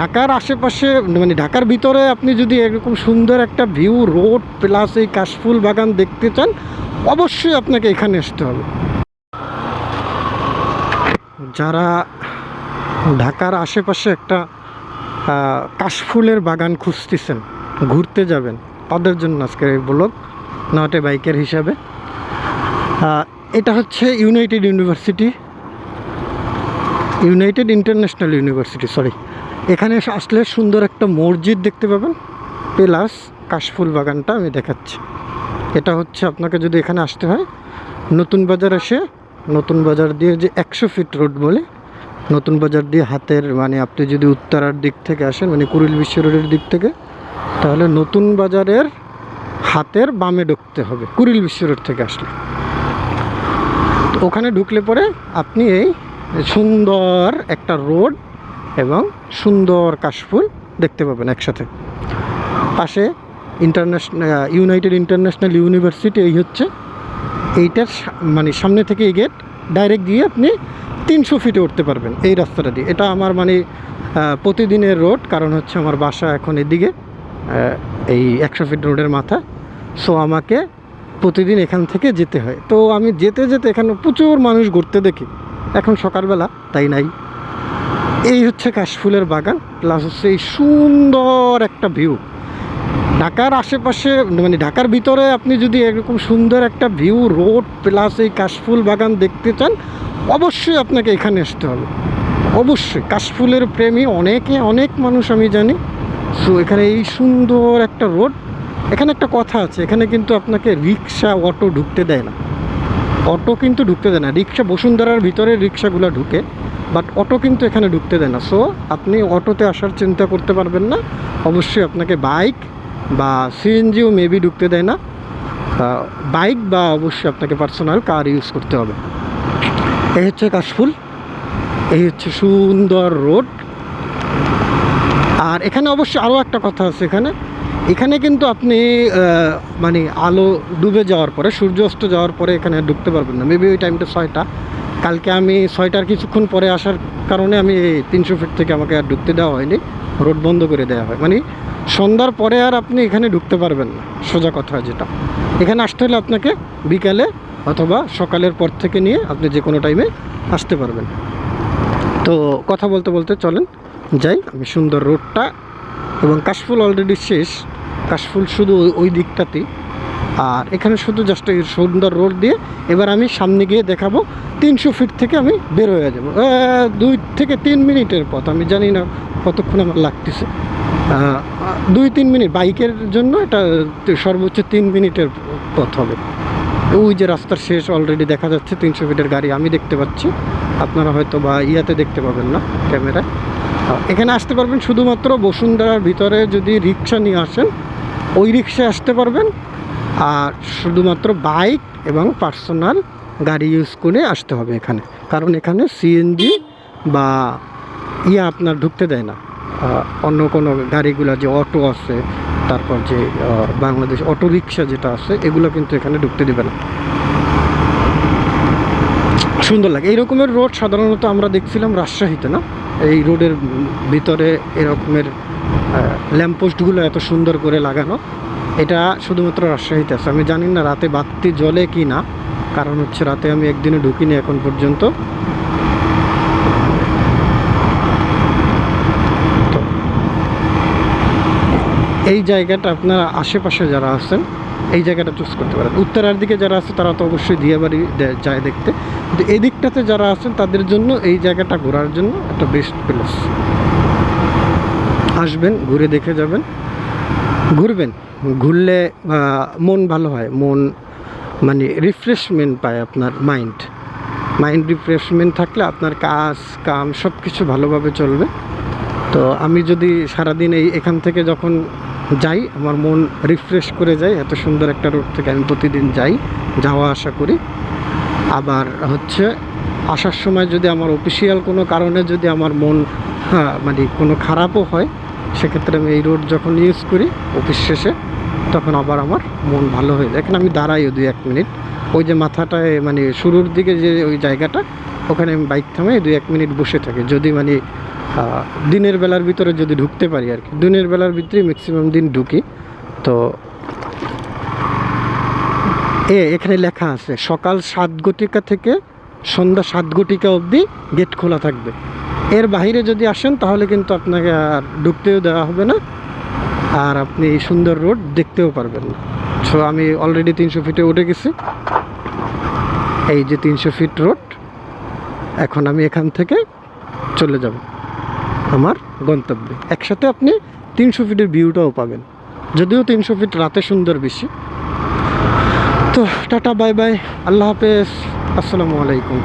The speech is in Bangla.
ঢাকার আশেপাশে মানে ঢাকার ভিতরে আপনি যদি এরকম সুন্দর একটা ভিউ রোড প্লাস এই কাশফুল বাগান দেখতে চান, অবশ্যই আপনাকে এখানে আসতে হবে। যারা ঢাকার আশেপাশে একটা কাশফুলের বাগান খুঁজতেছেন, ঘুরতে যাবেন, তাদের জন্য আজকের এই ব্লগ নটে বাইকের হিসাবে। এটা হচ্ছে United University United International University sorry এখানে আসলে সুন্দর একটা মসজিদ দেখতে পাবেন। প্লাস কাশফুল বাগানটা আমি দেখাচ্ছি। এটা হচ্ছে আপনাকে যদি এখানে আসতে হয়, নতুন বাজার এসে নতুন বাজার দিয়ে যে একশো ফিট রোড বলে, নতুন বাজার দিয়ে হাতের মানে আপনি যদি উত্তরার দিক থেকে আসেন মানে কুড়িল বিশ্ব রোডের দিক থেকে, তাহলে নতুন বাজারের হাতের বামে ঢুকতে হবে, কুড়িল বিশ্ব রোড থেকে আসলে। ওখানে ঢুকলে পরে আপনি এই সুন্দর একটা রোড এবং সুন্দর কাশফুল দেখতে পাবেন একসাথে। পাশে ইন্টারন্যাশনাল ইউনাইটেড ইন্টারন্যাশনাল ইউনিভার্সিটি এই হচ্ছে এইটার মানে সামনে থেকে এই গেট ডাইরেক্ট গিয়ে আপনি তিনশো ফিটে উঠতে পারবেন এই রাস্তাটা দিয়ে। এটা আমার মানে প্রতিদিনের রোড কারণ হচ্ছে আমার বাসা এখন এদিকে এই একশো ফিট রোডের মাথা। সো আমাকে প্রতিদিন এখান থেকে যেতে হয়। তো আমি যেতে যেতে এখানে প্রচুর মানুষ ঘুরতে দেখি। এখন সকালবেলা, তাই নাই। এই হচ্ছে কাশফুলের বাগান প্লাস হচ্ছে এই সুন্দর একটা ভিউ ঢাকার আশেপাশে মানে ঢাকার ভিতরে আপনি যদি এরকম সুন্দর একটা ভিউ রোড প্লাস এই কাশফুল বাগান দেখতে চান, অবশ্যই আপনাকে এখানে আসতে হবে। অবশ্যই, কাশফুলের প্রেমী অনেকে, অনেক মানুষ আমি জানি। সো এখানে এই সুন্দর একটা রোড এখানে একটা কথা আছে, এখানে কিন্তু আপনাকে রিক্সা, অটো ঢুকতে দেয় না। অটো কিন্তু ঢুকতে দেয় না, রিক্সা বসুন্ধরার ভিতরে রিক্সাগুলো ঢুকে। বাট অটো কিন্তু এখানে ঢুকতে দেয় না। সো আপনি অটোতে আসার চিন্তা করতে পারবেন না। অবশ্যই আপনাকে বাইক বা সিএনজিও মেবি ঢুকতে দেয় না। বাইক বা অবশ্যই আপনাকে পার্সোনাল কার ইউজ করতে হবে। এই হচ্ছে কাশফুল। এই হচ্ছে সুন্দর রোড আর এখানে অবশ্যই আরও একটা কথা আছে এখানে। এখানে কিন্তু আপনি মানে আলো ডুবে যাওয়ার পরে সূর্য অস্ত যাওয়ার পরে এখানে ঢুকতে পারবেন না। মেবি ওই টাইমটা ছয়টা। কালকে আমি ছয়টার কিছুক্ষণ পরে আসার কারণে আমি তিনশো ফিট থেকে আমাকে আর ঢুকতে দেওয়া হয়নি। রোড বন্ধ করে দেওয়া হয়। মানে সন্ধ্যার পরে আর আপনি এখানে ঢুকতে পারবেন না। সোজা কথা যেটা। এখানে আসতে হলে আপনাকে বিকালে অথবা সকালের পর থেকে নিয়ে আপনি যে কোনো টাইমে আসতে পারবেন। তো কথা বলতে বলতে চলেন। যাই, আমি সুন্দর রোডটা এবং কাশফুল অলরেডি শেষ। কাশফুল শুধু ওই- ওই দিকটাতেই। আর এখানে শুধু জাস্ট এই সুন্দর রোড দিয়ে এবার আমি সামনে গিয়ে দেখাবো তিনশো ফিট থেকে আমি বের হয়ে যাব। দুই থেকে তিন মিনিটের পথ, আমি জানি না কতক্ষণ আমার লাগতেছে। দুই তিন মিনিট, বাইকের জন্য এটা সর্বোচ্চ তিন মিনিটের পথ হবে। ওই যে রাস্তার শেষ অলরেডি দেখা যাচ্ছে, তিনশো ফিটের গাড়ি আমি দেখতে পাচ্ছি। আপনারা হয়তো বা ইয়াতে দেখতে পাবেন না ক্যামেরায়। এখানে আসতে পারবেন শুধুমাত্র বসুন্ধরার ভিতরে যদি রিক্সা নিয়ে আসেন ওই রিক্সায় আসতে পারবেন। আর শুধুমাত্র বাইক এবং পার্সোনাল গাড়ি ইউজ করে আসতে হবে এখানে। কারণ এখানে সিএনজি বা ইয়া আপনার ঢুকতে দেয় না। অন্য কোনো গাড়িগুলো যে অটো আছে, তারপর যে বাংলাদেশ অটো রিক্সা যেটা আছে, এগুলো কিন্তু এখানে ঢুকতে দেবে না। সুন্দর লাগে। এই রকমের রোড সাধারণত আমরা দেখছিলাম রাজশাহীতে, না? এই রোডের ভিতরে এরকমের ল্যাম্পপোস্টগুলো এত সুন্দর করে লাগানো, এটা শুধুমাত্র রাজশাহীতে আছে। আমি জানি না রাতে বাতি জ্বলে কি না, কারণ হচ্ছে রাতে আমি একদিনে ঢুকিনি এখন পর্যন্ত। এই জায়গাটা আপনার আশেপাশে যারা আছেন, এই জায়গাটা চুজ করতে পারেন। উত্তরার দিকে যারা আছে, তারা তো অবশ্যই দিয়াবাড়ি যায় দেখতে। কিন্তু এদিকটাতে যারা আছেন, তাদের জন্য এই জায়গাটা ঘোরার জন্য একটা বেস্ট প্লেস আসবেন, ঘুরে দেখে যাবেন। ঘুরবেন, ঘুরলে মন ভালো হয়, মন মানে রিফ্রেশমেন্ট পায় আপনার মাইন্ড মাইন্ড রিফ্রেশমেন্ট থাকলে আপনার কাজ, কাম সব কিছু ভালোভাবে চলবে। তো আমি যদি সারাদিন এই এখান থেকে যখন যাই, আমার মন রিফ্রেশ করে যায়, এত সুন্দর একটা রোড থেকে আমি প্রতিদিন যাই, যাওয়া আসা করি। আবার হচ্ছে, আসার সময় যদি আমার অফিসিয়াল কোনো কারণে যদি আমার মন হ্যাঁ মানে কোনো খারাপও হয় সেক্ষেত্রে আমি এই রোড যখন ইউজ করি অফিস শেষে, তখন আবার আমার মন ভালো হয়ে যায়। এখানে আমি দাঁড়াইও দুই এক মিনিট। ওই যে মাথাটায় মানে শুরুর দিকে যে ওই জায়গাটা, ওখানে আমি বাইক থামাই দুই এক মিনিট বসে থাকি। যদি মানে দিনের বেলার ভিতরে যদি ঢুকতে পারি আর কি। দিনের বেলার ভিতরে ম্যাক্সিমাম দিন ঢুকি। তো, এ, এখানে লেখা আছে, সকাল সাত ঘটিকা থেকে সন্ধ্যা সাত ঘটিকা অবধি গেট খোলা থাকবে। এর বাইরে যদি আসেন, তাহলে কিন্তু আপনাকে আর ঢুকতেও দেওয়া হবে না। আর আপনি এই সুন্দর রোড দেখতেও পারবেন না। সো আমি অলরেডি তিনশো ফিটে উঠে গেছি। এই যে তিনশো ফিট রোড এখন আমি এখান থেকে চলে যাব আমার গন্তব্যে। একসাথে আপনি তিনশো ফিটের ভিউটাও পাবেন। যদিও তিনশো ফিট রাতে সুন্দর বেশি। তো, টাটা বাই বাই আল্লাহ হাফেজ। আসসালামু আলাইকুম।